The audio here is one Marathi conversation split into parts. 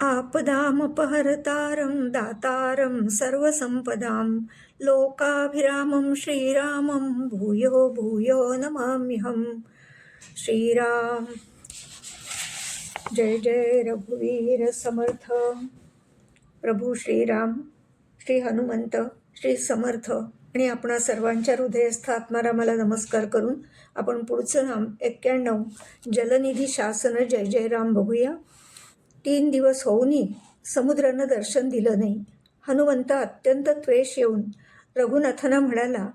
आपदामपहरतारं दातारं सर्वसम्पदां लोकाभिरामं श्रीरामं भूयो भूयो नमाम्यहं। श्रीराम जय जय रघुवीर समर्थ। प्रभू श्रीराम श्री हनुमंत श्री समर्थ। आणि आपणा सर्वांच्या हृदयस्थ आत्मारामाला नमस्कार करून आपण पुढचं नाम एक्क्याण्णव जलनिधी शासन जय जय राम बघूया. तीन दिवस होऊनही समुद्रानं दर्शन दिलं नाही. हनुमंत अत्यंत त्वेष येऊन रघुनाथांना म्हणाला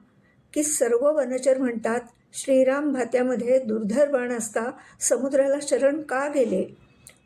की सर्व वनचर म्हणतात श्रीराम भात्यामध्ये दुर्धर बाण असता समुद्राला शरण का गेले?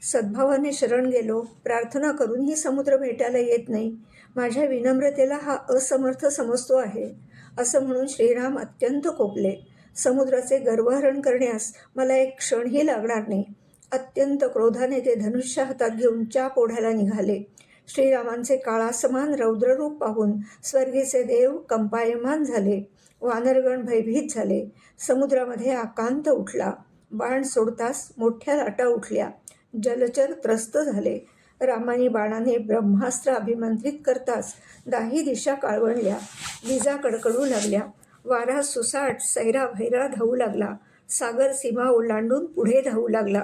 सद्भावाने शरण गेलो प्रार्थना करूनही समुद्र भेटायला येत नाही. माझ्या विनम्रतेला हा असमर्थ समजतो आहे. असं म्हणून श्रीराम अत्यंत कोपले. समुद्राचे गर्वहरण करण्यास मला एक क्षणही लागणार नाही. अत्यंत क्रोधाने ते धनुष्य हातात घेऊन चाप ओढायला निघाले. श्रीरामांचे काळासमान रौद्ररूप पाहून स्वर्गीचे देव कंपायमान झाले. वानरगण भयभीत झाले. समुद्रामध्ये आकांत उठला. बाण सोडताच मोठ्या लाटा उठल्या. जलचर त्रस्त झाले. रामानी बाणाने ब्रह्मास्त्र अभिमंत्रित करताच दाही दिशा काळवणल्या विजा कडकडू लागल्या. वारा सुसाट सैरा भैरा धावू लागला. सागर सीमा ओलांडून पुढे धावू लागला.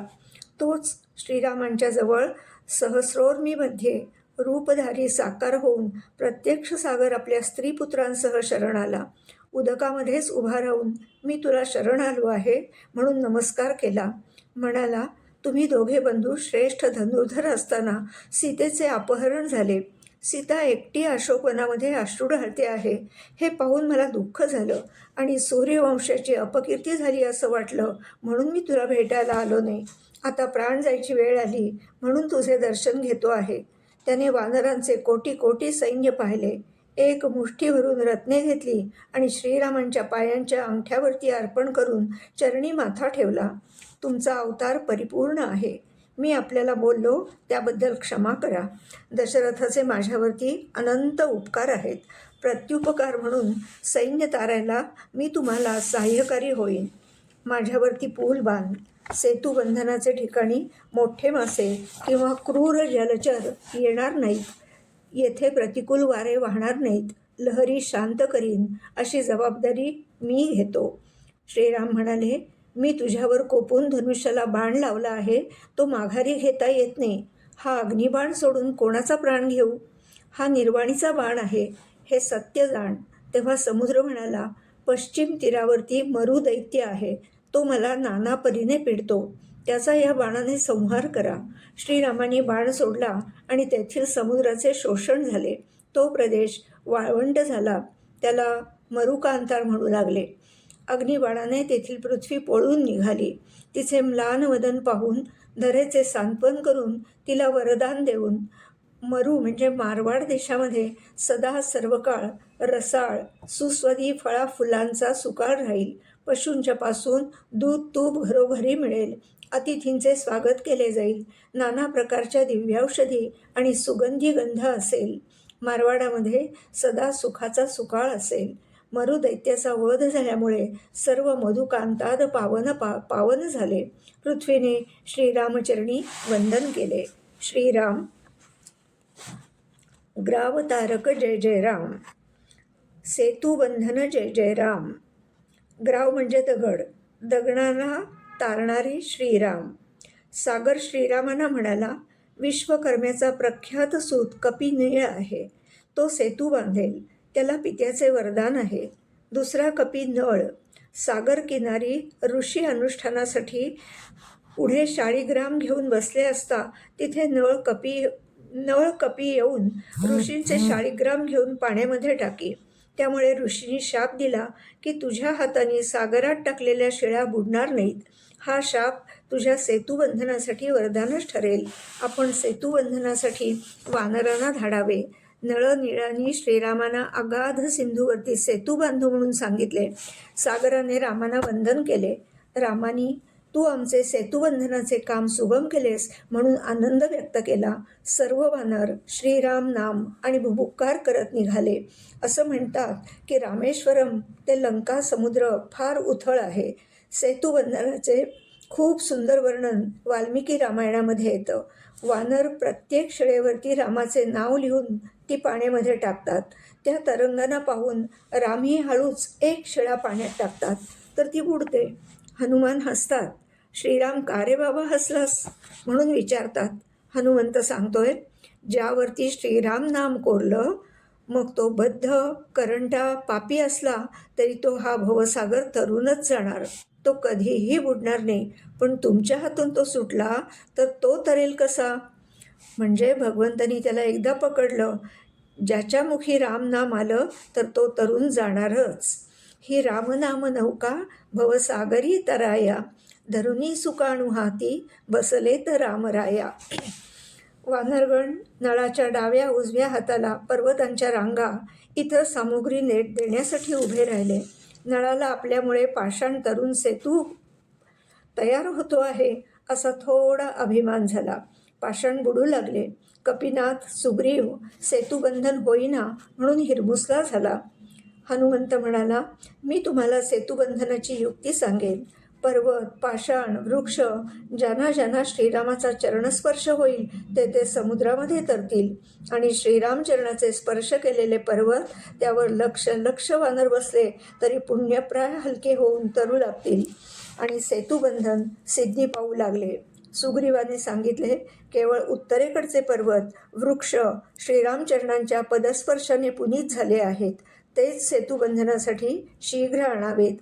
तोच श्रीरामांच्या जवळ सहस्रोर्मीमध्ये रूपधारी साकार होऊन प्रत्यक्ष सागर आपल्या स्त्रीपुत्रांसह शरण आला. उदकामध्येच उभा राहून मी तुला शरण आलो आहे म्हणून नमस्कार केला. म्हणाला तुम्ही दोघे बंधू श्रेष्ठ धनुर्धर असताना सीतेचे अपहरण झाले. सीता एकटी अशोकवनामध्ये अश्रू ढाळते आहे. हे पाहून मला दुःख झालं आणि सूर्यवंशाची अपकीर्ती झाली असं वाटलं म्हणून मी तुला भेटायला आलो नाही. आता प्राण जायची वेळ आली म्हणून तुझे दर्शन घेतो आहे. त्याने वानरांचे कोटी कोटी सैन्य पाहिले. एक मुष्ठीभरून रत्ने घेतली आणि श्रीरामांच्या पायांच्या अंगठ्यावरती अर्पण करून चरणी माथा ठेवला. तुमचा अवतार परिपूर्ण आहे. मी आपल्याला बोललो त्याबद्दल क्षमा करा. दशरथाचे माझ्यावरती अनंत उपकार आहेत. प्रत्युपकार म्हणून सैन्य तारायला मी तुम्हाला सहाय्यकारी होईन. माझ्यावरती पूल बांध. सेतुबंधनाचे ठिकाणी मोठे मासे किंवा क्रूर जलचर येणार नाहीत. येथे प्रतिकूल वारे वाहणार नाहीत. लहरी शांत करीन अशी जबाबदारी मी घेतो. श्रीराम म्हणाले मी तुझ्यावर कोपून धनुष्याला बाण लावला आहे. तो माघारी घेता येत नाही. हा अग्निबाण सोडून कोणाचा प्राण घेऊ? हा निर्वाणीचा बाण आहे. हे सत्य जाण. तेव्हा समुद्र म्हणाला पश्चिम तीरावरती मरुदैत्य आहे. तो मला नाना परीने पिडतो. त्याचा या बाणाने संहार करा. श्रीरामाने बाण सोडला आणि तेथील समुद्राचे शोषण झाले. तो प्रदेश वाळवंट झाला. त्याला मरुकांतार म्हणू लागले. अग्निबाणाने तेथील पृथ्वी पळून निघाली. तिचे म्लान वदन पाहून धरेचे सांत्वन करून तिला वरदान देऊन मरू म्हणजे मारवाड देशामध्ये सदा सर्वकाळ रसाळ सुस्वदी फळा फुलांचा सुकाळ राहील. पशूंच्यापासून दूध तूप घरोघरी मिळेल. अतिथींचे स्वागत केले जाईल. नाना प्रकारच्या दिव्याौषधी आणि सुगंधी गंध असेल. मारवाडामध्ये सदा सुखाचा सुकाळ असेल. मरुदैत्याचा वध झाल्यामुळे सर्व मधुकांताद पावन पा पावन झाले. पृथ्वीने श्रीरामचरणी वंदन केले. श्रीराम. ग्रावतारक जय जय राम सेतुबंधन जय जय राम ग्राव म्हणजे दगड. दगडांना तारणारी श्रीराम. सागर श्रीरामांना म्हणाला विश्वकर्म्याचा प्रख्यात सूत कपिनीळ आहे. तो सेतू बांधेल. त्याला पित्याचे वरदान आहे. दुसरा कपी नळ. सागर किनारी ऋषी अनुष्ठानासाठी पुढे शाळीग्राम घेऊन बसले असता तिथे नळ कपी नळ कपी येऊन ऋषींचे शाळीग्राम घेऊन पाण्यामध्ये टाकी. त्यामुळे ऋषींनी शाप दिला की तुझ्या हाताने सागरात टाकलेल्या शिळ्या बुडणार नाहीत. हा शाप तुझ्या सेतुबंधनासाठी वरदानच ठरेल. आपण सेतुबंधनासाठी वानरांना धाडावे. नळनिळानी श्रीरामांना अगाध सिंधूवरती सेतू बांधू म्हणून सांगितले. सागराने रामांना वंदन केले. रामानी तू आमचे सेतुबंधनाचे काम सुगम केलेस म्हणून आनंद व्यक्त केला. सर्व वानर श्रीराम नाम आणि भुभुक्कार करत निघाले. असं म्हणतात की रामेश्वरम ते लंका समुद्र फार उथळ आहे. सेतुबंधनाचे खूप सुंदर वर्णन वाल्मिकी रामायणामध्ये येतं. वानर प्रत्येक शिळेवरती रामाचे नाव लिहून ती पाण्यामध्ये टाकतात. त्या तरंगांना पाहून रामही हळूच एक शिळा पाण्यात टाकतात. तर ती बुडते. हनुमान हसतात. श्रीराम का रे बाबा हसलास? म्हणून विचारतात. हनुमंत सांगतोय ज्यावरती श्रीराम नाम कोरलं मग तो बद्ध करंटा पापी असला तरी तो हा भवसागर तरूनच जाणार. तो कधीही बुडणार नाही. पण तुमच्या हातून तो सुटला तर तो तरेल कसा? म्हणजे भगवंतानी त्याला एकदा पकडलं. ज्याच्या मुखी राम नाम आलं तर तो तरुण जाणारच. ही रामनाम नौका भवसागरी तराया. धरुणी सुकाणू हाती बसले तर रामराया. वानरगण नळाच्या डाव्या उजव्या हाताला पर्वतांच्या रांगा इतर सामुग्री नेट देण्यासाठी उभे राहिले. नळाला आपल्यामुळे पाषाण तरुण सेतू तयार होतो आहे असा थोडा अभिमान झाला. पाषाण बुडू लागले. कपिनाथ सुग्रीव सेतुबंधन होईना म्हणून हिरमुसला झाला. हनुमंत म्हणाला मी तुम्हाला सेतुबंधनाची युक्ती सांगेन. पर्वत पाषाण वृक्ष ज्यांना ज्यांना श्रीरामाचा चरणस्पर्श होईल ते ते समुद्रामध्ये तरतील. आणि श्रीरामचरणाचे स्पर्श केलेले पर्वत त्यावर लक्ष लक्ष वानर बसले तरी पुण्यप्राय हलके होऊन तरू लागतील. आणि सेतुबंधन सिद्धी पाहू लागले. सुग्रीवाने सांगितले केवळ उत्तरेकडचे पर्वत वृक्ष श्रीरामचरणांच्या पदस्पर्शाने पुनीत झाले आहेत. तेच सेतुबंधनासाठी शीघ्र आणावेत.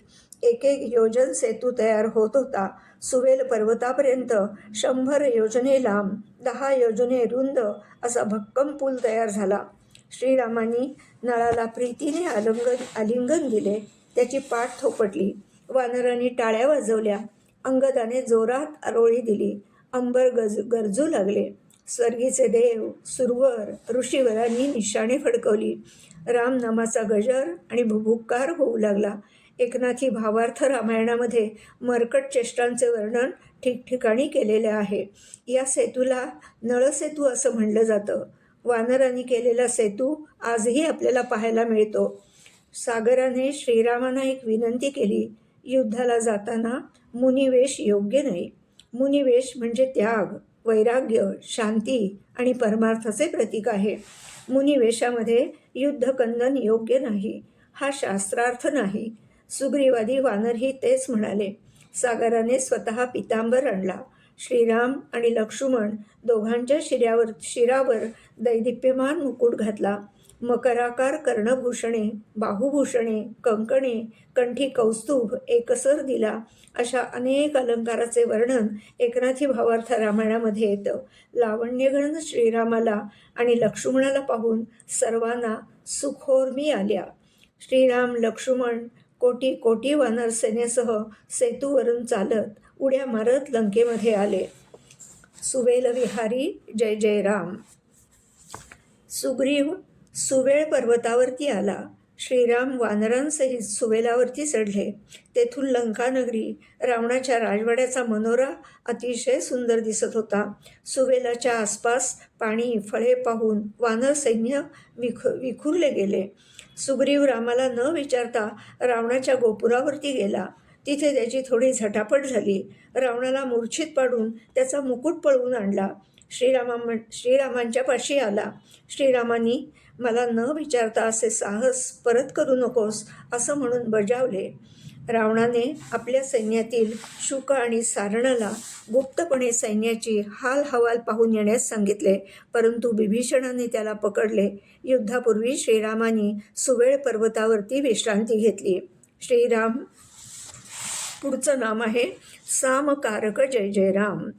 एक एक योजन सेतू तयार होत होता. सुवेल पर्वतापर्यंत शंभर योजने लांब दहा योजने रुंद असा भक्कम पूल तयार झाला. श्रीरामांनी नळाला प्रीतीने आलंगन आलिंगन दिले. त्याची पाठ थोपटली. वानरांनी टाळ्या वाजवल्या. अंगदाने जोरात आरोळी दिली. अंबर गज गरजू लागले. स्वर्गीचे देव सुरवर ऋषीवरांनी निशाणे फडकवली. रामनामाचा गजर आणि भुभुक्कार होऊ लागला. एकनाथी भावार्थ रामायणामध्ये मरकट चेष्टांचे वर्णन ठिकठिकाणी केलेले आहे. या सेतूला नळसेतू असं म्हणलं जातं. वानरांनी केलेला सेतू आजही आपल्याला पाहायला मिळतो. सागराने श्रीरामांना एक विनंती केली. युद्धाला जाताना मुनिवेश योग्य नाही. मुनिवेश म्हणजे त्याग. वैराग्य शांती आणि परमार्थाचे प्रतीक आहे. मुनिवेशामध्ये युद्धकंदन योग्य नाही हा शास्त्रार्थ नाही. सुग्रीवादी वानरही तेच म्हणाले. सागराने स्वतः पितांबर आणला. श्रीराम आणि लक्ष्मण दोघांच्या शिऱ्यावर शिरावर दैदिप्यमान मुकुट घातला. मकराकार कर्णभूषणे बाहुभूषणे कंकणे कंठी कौस्तुभ एकसर दिला अशा अनेक अलंकाराचे वर्णन एकनाथी भावार्थ रामायणामध्ये येतं. लावण्यगण श्रीरामाला आणि लक्ष्मणाला पाहून सर्वांना सुखोर्मी आल्या. श्रीराम लक्ष्मण कोटी कोटी वानर सेनेसह सेतूवरून चालत उड्या मारत लंकेमध्ये आले. सुवेल विहारी जय जय राम. सुग्रीव सुवेळ पर्वतावरती आला. श्रीराम वानरांसहित सुवेलावरती चढले. तेथून लंकानगरी रावणाच्या राजवाड्याचा मनोरा अतिशय सुंदर दिसत होता. सुवेलाच्या आसपास पाणी फळे पाहून वानर सैन्य विख विखुरले गेले. सुग्रीव रामाला न विचारता रावणाच्या गोपुरावरती गेला. तिथे त्याची थोडी झटापट झाली. रावणाला मूर्छित पाडून त्याचा मुकुट पळवून आणला. श्रीरामा श्रीरामांच्या पाशी आला. श्रीरामांनी मला न विचारता असे साहस परत करू नकोस असं म्हणून बजावले. रावणाने आपल्या सैन्यातील शुक आणि सारणाला गुप्तपणे सैन्याची हाल हवाल पाहून येण्यास सांगितले परंतु बिभीषणाने त्याला पकडले. युद्धापूर्वी श्रीरामाने सुवेळ पर्वतावरती विश्रांती घेतली. श्रीराम पुढचं नाम आहे सामकारक जय जयराम.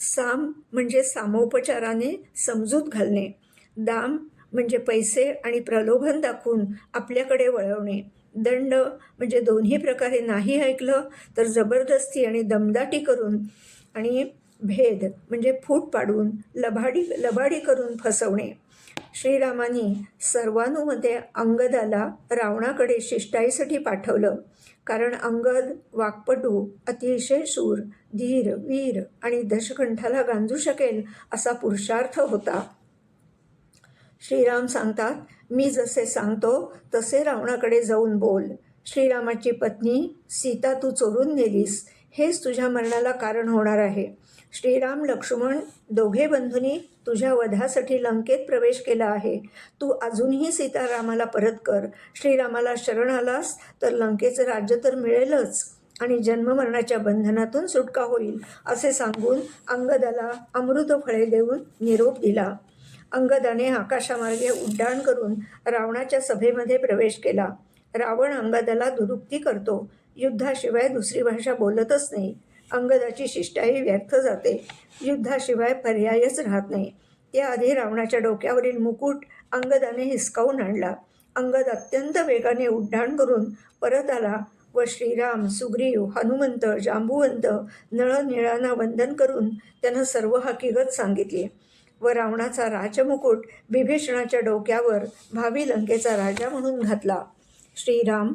साम म्हणजे सामोपचाराने समजूत घालणे. दाम म्हणजे पैसे आणि प्रलोभन दाखवून आपल्याकडे वळवणे. दंड म्हणजे दोन्ही प्रकारे नाही ऐकलं तर जबरदस्ती आणि दमदाटी करून आणि भेद म्हणजे फूट पाडून लबाडी लबाडी करून फसवणे. श्रीरामाने सर्वानुमध्ये अंगदाला रावणाकडे शिष्टाईसाठी पाठवलं. कारण अंगद वाकपटू अतिशय शूर धीर वीर आणि दशकंठाला गांजू शकेल असा पुरुषार्थ होता. श्रीराम सांगतात मी जसे सांगतो तसे रावणाकडे जाऊन बोल. श्रीरामाची पत्नी सीता तू चोरून नेलीस. हेच तुझ्या मरणाला कारण होणार आहे. श्रीराम लक्ष्मण दोघे बंधूंनी तुझ्या वधासाठी लंकेत प्रवेश केला आहे. तू अजूनही सीतारामाला परत कर. श्रीरामाला शरण आलास तर लंकेचं राज्य तर मिळेलच. आणि जन्ममरणाच्या बंधनातून सुटका होईल असे सांगून अंगदाला अमृत फळे देऊन निरोप दिला. अंगदाने आकाशामार्गे उड्डाण करून रावणाच्या सभेमध्ये प्रवेश केला. रावण अंगदाला दुरुक्ती करतो. युद्धाशिवाय दुसरी भाषा बोलतच नाही. अंगदाची शिष्टाही व्यर्थ जाते. युद्धाशिवाय पर्यायच राहत नाही. त्याआधी रावणाच्या डोक्यावरील मुकुट अंगदाने हिसकावून आणला. अंगद अत्यंत वेगाने उड्डाण करून परत आला व श्रीराम सुग्रीव हनुमंत जांबुवंत नळनिळांना वंदन करून त्यांना सर्व हकीकत सांगितली. व रावणाचा राजमुकुट विभीषणाच्या डोक्यावर भावी लंकेचा राजा म्हणून घातला. श्रीराम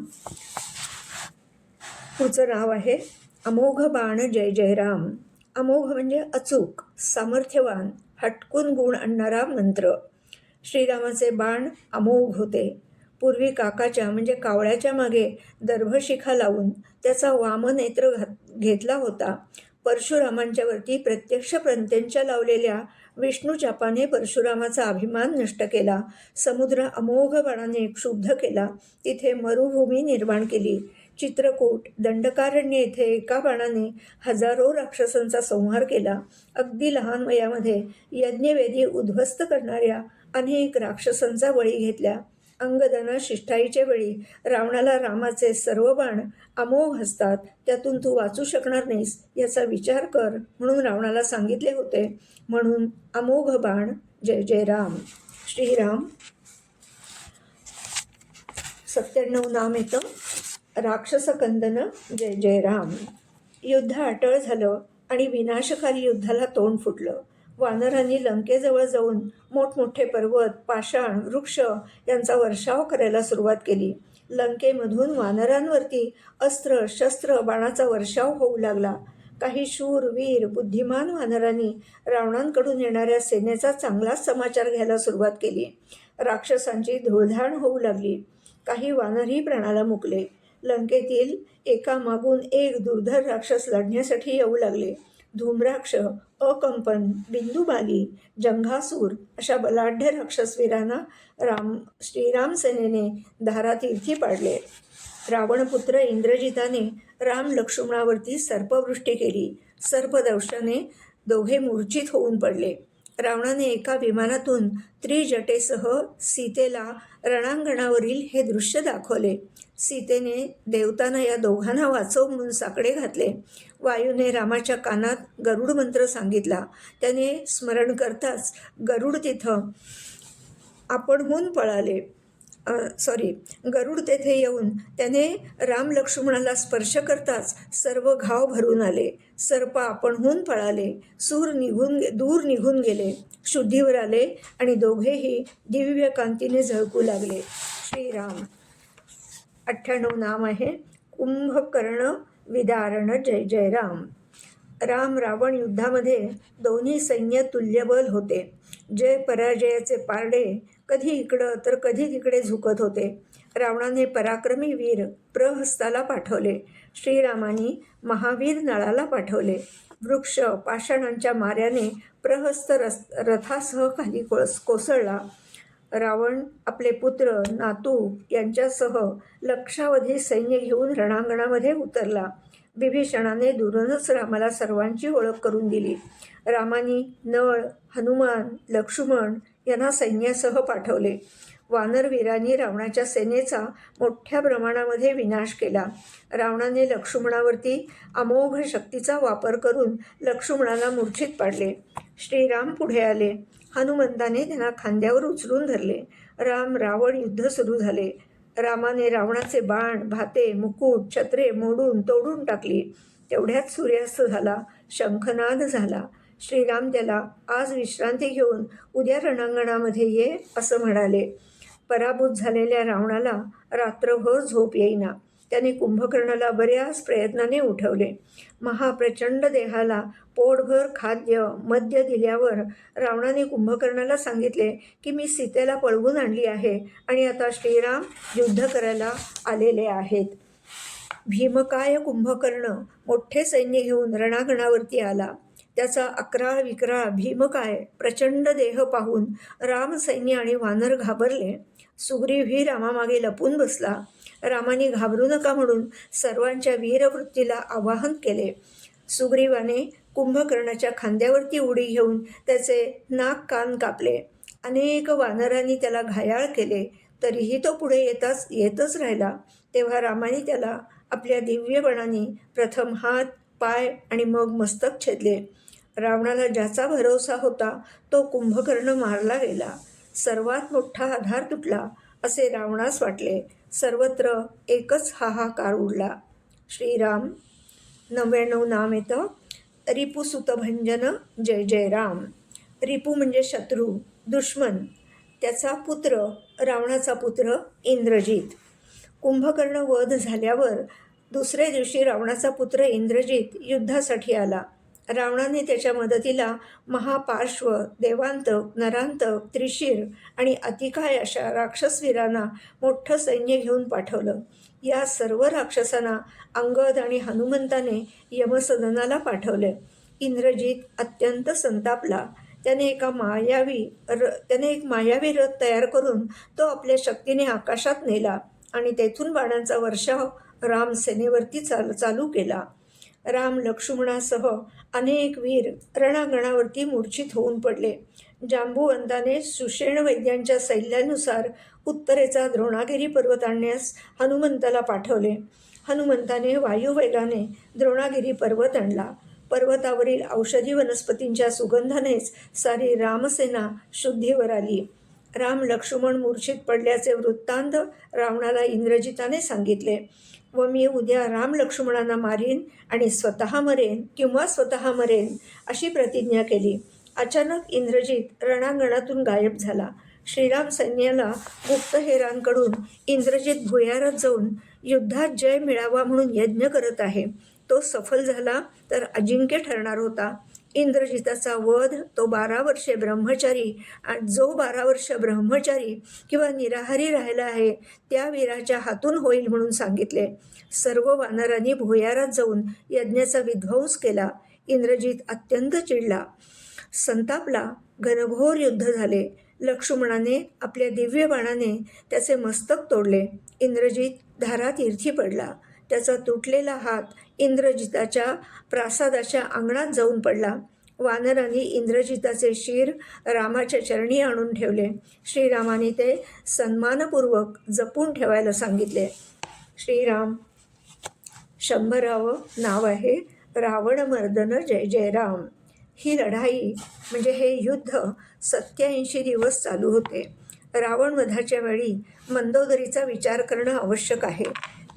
तुझं नाव आहे अमोघ बाण जय जयराम. अमोघ म्हणजे अचूक सामर्थ्यवान हटकून गुण आणणारा मंत्र. श्रीरामाचे बाण अमोघ होते. पूर्वी काकाच्या म्हणजे कावळ्याच्या मागे दर्भशिखा लावून त्याचा वामनेत्र घात घेतला होता. परशुरामांच्यावरती प्रत्यक्ष प्रंत्यांच्या लावलेल्या विष्णू विष्णूचापाने परशुरामाचा अभिमान नष्ट केला. समुद्र अमोघ बाणाने क्षुब्ध केला. तिथे मरुभूमी निर्माण केली. चित्रकूट दंडकारण्य येथे एका बाणाने हजारो राक्षसांचा संहार केला. अगदी लहान वयामध्ये यज्ञवेदी उद्ध्वस्त करणाऱ्या अनेक राक्षसांचा बळी घेतल्या. अंगदन शिष्टाईच्या वेळी रावणाला रामाचे सर्व बाण अमोघ असतात त्यातून तू वाचू शकणार नाहीस याचा विचार कर म्हणून रावणाला सांगितले होते. म्हणून अमोघ बाण जय जय राम. श्रीराम. सत्त्याण्णव नाम येतं. राक्षसकंदन जय जय राम. युद्ध अटळ झालं आणि विनाशकारी युद्धाला तोंड फुटलं. वानरांनी लंकेजवळ जाऊन मोठमोठे पर्वत पाषाण वृक्ष यांचा वर्षाव करायला सुरुवात केली. लंकेमधून वानरांवरती अस्त्र शस्त्र बाणाचा वर्षाव होऊ लागला. काही शूर वीर बुद्धिमान वानरांनी रावणांकडून येणाऱ्या सेनेचा चांगलाच समाचार घ्यायला सुरुवात केली. राक्षसांची धुळधाण होऊ लागली. काही वानरही प्राणाला मुकले. लंकेतील एकामागून एक दुर्धर राक्षस लढण्यासाठी येऊ लागले. धूम्राक्ष अकंपन बिंदुबाली जंघासूर अशा बलाढ्य राक्षसवीरांना राम श्रीराम सेनेने धारातीर्थी पाडले. रावणपुत्र इंद्रजिताने राम लक्ष्मणावरती सर्पवृष्टी केली. सर्पदंशाने दोघे मूर्छित होऊन पडले. रावणाने एका विमानातून त्रिजटेसह सीतेला रणांगणावरील हे दृश्य दाखवले. सीतेने देवताना या दोघांना वाचव म्हणून साकडे घातले. वायूने रामाच्या कानात गरुड मंत्र सांगितला. त्याने स्मरण करताच गरुड तिथं आपणहून पळाले. सॉरी गरुड तेथे येऊन त्याने राम लक्ष्मणाला स्पर्श करताच सर्व घाव भरून आले. सर्प आपणहून पळाले. सूर निघून गे दूर निघून गेले. शुद्धीवर आले आणि दोघेही दिव्य कांतीने झळकू लागले. श्रीराम. अठ्ठ्याण्णव नाम आहे. कुंभकर्ण विदारण. जय जय राम. राम रावण युद्धामध्ये दोन्ही सैन्य तुल्यबल होते. जय पराजयाचे पारडे कधी इकडं तर कधी तिकडे झुकत होते. रावणाने पराक्रमी वीर प्रहस्ताला पाठवले. श्रीरामानी महावीर नळाला पाठवले. वृक्ष पाषाणांच्या माऱ्याने प्रहस्त रस रथासह खाली कोस कोसळला. रावण आपले पुत्र नातू यांच्यासह लक्षावधी सैन्य घेऊन रणांगणामध्ये उतरला. विभीषणाने दुरूनच रामाला सर्वांची ओळख करून दिली. रामानी नळ हनुमान लक्ष्मण यांना सैन्यासह पाठवले. वानरवीरांनी रावणाच्या सेनेचा मोठ्या प्रमाणामध्ये विनाश केला. रावणाने लक्ष्मणावरती अमोघ शक्तीचा वापर करून लक्ष्मणाला मूर्छित पाडले. श्रीराम पुढे आले. हनुमंताने त्यांना खांद्यावर उचलून धरले. राम रावण युद्ध सुरू झाले. रामाने रावणाचे बाण भाते मुकुट छत्रे मोडून तोडून टाकली. तेवढ्यात सूर्यास्त झाला. शंखनाद झाला. श्रीराम त्याला आज विश्रांती घेऊन उद्या रणांगणामध्ये ये असं म्हणाले. पराभूत झालेल्या रावणाला रात्रभर झोप येईना. त्याने कुंभकर्णाला बऱ्याच प्रयत्नाने उठवले. महाप्रचंड देहाला पोटभर खाद्य मद्य दिल्यावर रावणाने कुंभकर्णाला सांगितले की मी सीतेला पळवून आणली आहे आणि आता श्रीराम युद्ध करायला आलेले आहेत. भीमकाय कुंभकर्ण मोठे सैन्य घेऊन रणांगणावरती आला. त्याचा अकराळ विकराळ भीमकाय प्रचंड देह पाहून राम सैन्य आणि वानर घाबरले. सुग्रीवही रामामागे लपून बसला. रामाने घाबरू नका म्हणून सर्वांच्या वीरवृत्तीला आवाहन केले. सुग्रीवाने कुंभकर्णाच्या खांद्यावरती उडी घेऊन त्याचे नाक कान कापले. अनेक वानरांनी त्याला घायाळ केले. तरीही तो पुढे येताच येतच राहिला. तेव्हा रामाने त्याला आपल्या दिव्यबणाने प्रथम हात पाय आणि मग मस्तक छेदले. रावणाला ज्याचा भरोसा होता तो कुंभकर्ण मारला गेला. सर्वात मोठा आधार तुटला असे रावणास वाटले. सर्वत्र एकच हाहाकार उडला. श्रीराम नव्याण्णव नाम येतं. रिपुसुतभंजन जय जय राम रिपू म्हणजे शत्रू दुश्मन. त्याचा पुत्र रावणाचा पुत्र इंद्रजित. कुंभकर्ण वध झाल्यावर दुसऱ्या दिवशी रावणाचा पुत्र इंद्रजित युद्धासाठी आला. रावणाने त्याच्या मदतीला महापार्श्व देवांतक नरांतक त्रिशीर आणि अतिकाय अशा राक्षसवीरांना मोठं सैन्य घेऊन पाठवलं. या सर्व राक्षसांना अंगद आणि हनुमंताने यमसदनाला पाठवले. इंद्रजित अत्यंत संतापला. त्याने एका मायावी र त्याने एक मायावी रथ तयार करून तो आपल्या शक्तीने आकाशात नेला आणि तेथून बाणांचा वर्षाव रामसेनेवरती चाल चालू केला. राम लक्ष्मणासह अनेक वीर रणांगणावरती मूर्छित होऊन पडले. जांबुवंताने सुषेण वैद्यांच्या सैल्यानुसार उत्तरेचा द्रोणागिरी पर्वत आणण्यास हनुमंताला पाठवले. हनुमंताने वायुवेगाने द्रोणागिरी पर्वत आणला. पर्वतावरील औषधी वनस्पतींच्या सुगंधानेच सारी रामसेना शुद्धीवर आली. राम लक्ष्मण मूर्छित पडल्याचे वृत्तांत रावणाला इंद्रजिताने सांगितले. व मी उद्या राम लक्ष्मणांना मारीन आणि स्वतः मरेन किंवा स्वतः मरेन अशी प्रतिज्ञा केली. अचानक इंद्रजित रणांगणातून गायब झाला. श्रीराम सैन्याला गुप्तहेरांकडून इंद्रजित भुयारात जाऊन युद्धात जय मिळावा म्हणून यज्ञ करत आहे. तो सफल झाला तर अजिंक्य ठरणार होता. इंद्रजिताचा वध तो बारा वर्षे ब्रह्मचारी आणि जो बारा वर्ष ब्रह्मचारी किंवा निराहारी राहिला आहे त्या वीराच्या हातून होईल म्हणून सांगितले. सर्व वानरांनी भुयारात जाऊन यज्ञाचा विध्वंस केला. इंद्रजित अत्यंत चिडला. संतापला. घनघोर युद्ध झाले. लक्ष्मणाने आपल्या दिव्य बाणाने त्याचे मस्तक तोडले. इंद्रजित धारातीर्थी पडला. त्याचा तुटलेला हात इंद्रजिताच्या प्रासादाच्या अंगणात जाऊन पडला. वानरांनी इंद्रजिताचे शिर रामाच्या चरणी आणून ठेवले. श्रीरामाने ते सन्मानपूर्वक जपून ठेवायला सांगितले. श्रीराम शंभरावं नाव आहे रावणमर्दन जय जयराम. ही लढाई म्हणजे हे युद्ध सत्याऐंशी दिवस चालू होते. रावणवधाच्या वेळी मंदोदरीचा विचार करणं आवश्यक आहे.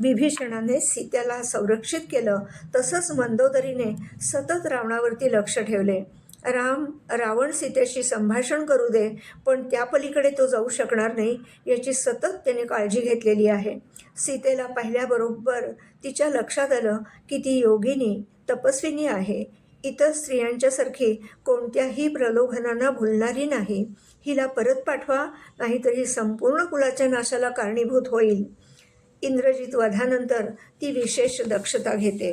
विभीषणाने सीतेला संरक्षित केलं. तसंच मंदोदरीने सतत रावणावरती लक्ष ठेवले. राम रावण सीतेशी संभाषण करू दे पण त्या पलीकडे तो जाऊ शकणार नाही याची सतत त्याने काळजी घेतलेली आहे. सीतेला पाहिल्याबरोबर तिच्या लक्षात आलं की ती योगिनी तपस्विनी आहे. इतर स्त्रियांच्यासारखी कोणत्याही प्रलोभनांना भुलणारी नाही. हिला परत पाठवा नाहीतर ही संपूर्ण कुलाच्या नाशाला कारणीभूत होईल. इंद्रजित वधानंतर ती विशेष दक्षता घेते.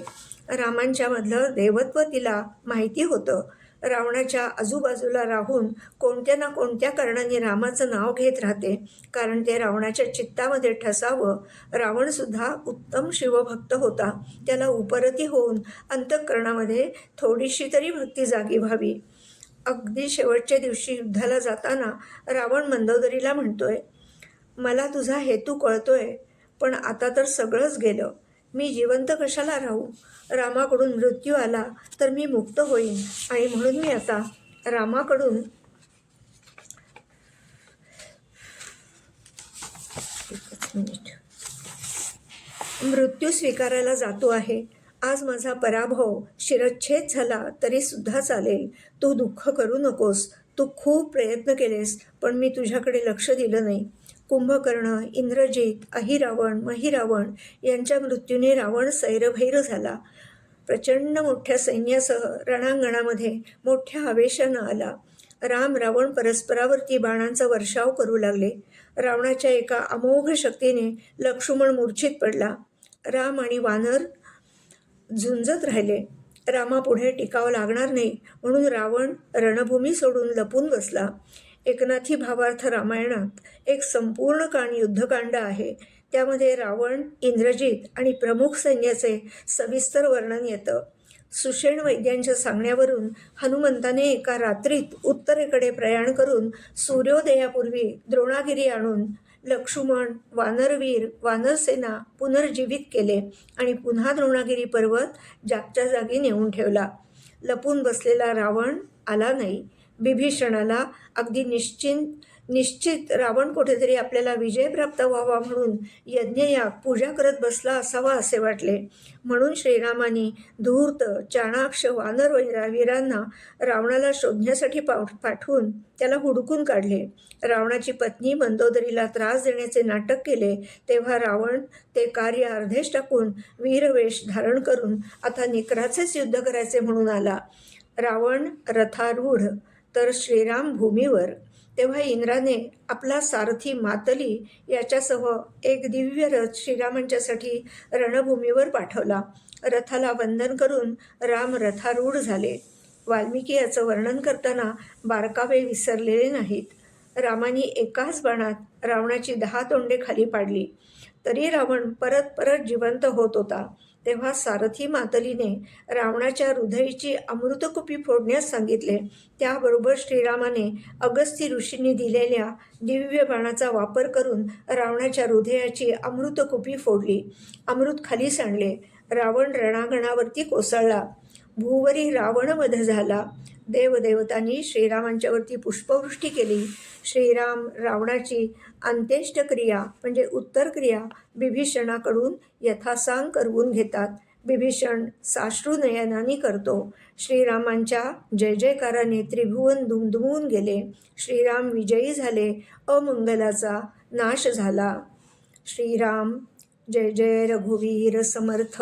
रामांच्यामधलं देवत्व तिला माहिती होतं. रावणाच्या आजूबाजूला राहून कोणत्या ना कोणत्या कारणाने रामाचं नाव घेत राहते कारण ते रावणाच्या चित्तामध्ये ठसावं रावणसुद्धा उत्तम शिवभक्त होता. त्याला उपरती होऊन अंतःकरणामध्ये थोडीशी तरी भक्ती जागी व्हावी. अगदी शेवटच्या दिवशी युद्धाला जाताना रावण मंदोदरीला म्हणतोय मला तुझा हेतू कळतोय. पण आता तर सगळंच गेलं. मी जिवंत कशाला राहू? रामाकडून मृत्यू आला तर मी मुक्त होईन. आणि म्हणून मी आता रामाकडून मिनिट. मृत्यू स्वीकारायला जातो आहे. आज माझा पराभव शिरच्छेद झाला तरी सुद्धा चालेल. तू दुःख करू नकोस. तू खूप प्रयत्न केलेस पण मी तुझ्याकडे लक्ष दिलं नाही. कुंभकर्ण इंद्रजित अहिरावण महिरावण यांच्या मृत्यूने रावण सैरभैर झाला. प्रचंड मोठ्या सैन्यासह रणांगणामध्ये मोठ्या आवेशानं आला. राम रावण परस्परावरती बाणांचा वर्षाव करू लागले. रावणाच्या एका अमोघ शक्तीने लक्ष्मण मूर्छित पडला. राम आणि वानर झुंजत राहिले. रामापुढे टिकाव लागणार नाही म्हणून रावण रणभूमी सोडून लपून बसला. एकनाथी भावार्थ रामायणात एक संपूर्ण काण युद्धकांड आहे. त्यामध्ये रावण इंद्रजित आणि प्रमुख सैन्याचे सविस्तर वर्णन येतं. सुषेण वैद्यांच्या सांगण्यावरून हनुमंताने एका रात्रीत उत्तरेकडे प्रयाण करून सूर्योदयापूर्वी द्रोणागिरी आणून लक्ष्मण वानरवीर वानरसेना पुनर्जीवित केले आणि पुन्हा द्रोणागिरी पर्वत जागच्या जागी नेऊन ठेवला. लपून बसलेला रावण आला नाही. बिभीषणाला अगदी निश्चिंत निश्चित रावण कुठेतरी आपल्याला विजय प्राप्त व्हावा म्हणून यज्ञयाग पूजा करत बसला असावा असे वाटले. म्हणून श्रीरामाने धूर्त चाणाक्ष वानर वैरा वीरांना रावणाला शोधण्यासाठी पाव पाठवून त्याला हुडकून काढले. रावणाची पत्नी मंदोदरीला त्रास देण्याचे नाटक केले. तेव्हा रावण ते कार्य अर्धेश टाकून वीरवेश धारण करून आता निकराचेच युद्ध करायचे म्हणून आला. रावण रथारूढ तर श्रीराम भूमीवर तेव्हा इंद्राने आपला सारथी मातली याच्यासह एक दिव्य रथ श्रीरामांच्यासाठी रणभूमीवर पाठवला. रथाला वंदन करून राम रथारूढ झाले. वाल्मिकी याचं वर्णन करताना बारकावे विसरलेले नाहीत. रामाने एकाच बाणात रावणाची दहा तोंडे खाली पाडली. तरी रावण परत परत जिवंत होत होता. तेव्हा सारथी मातलीने रावणाच्या हृदयची अमृतकुपी फोडण्यास सांगितले. त्याबरोबर श्रीरामाने अगस्ती ऋषींनी दिलेल्या दिव्य बाणाचा वापर करून रावणाच्या हृदयाची अमृतकुपी फोडली. अमृत खाली सांडले. रावण रणांगणावरती कोसळला. भूवरी रावणवध झाला. देवदेवतांनी श्रीरामांच्यावरती पुष्पवृष्टी केली. श्रीराम रावणाची अंत्येष्टक्रिया म्हणजे उत्तरक्रिया बिभीषणाकडून यथासांग करवून घेतात. बिभीषण साश्रुनयनानी करतो. श्रीरामांच्या जय जयकाराने त्रिभुवन दुमदुमून गेले. श्रीराम विजयी झाले. अमंगलाचा नाश झाला. श्रीराम जय जय रघुवीर समर्थ.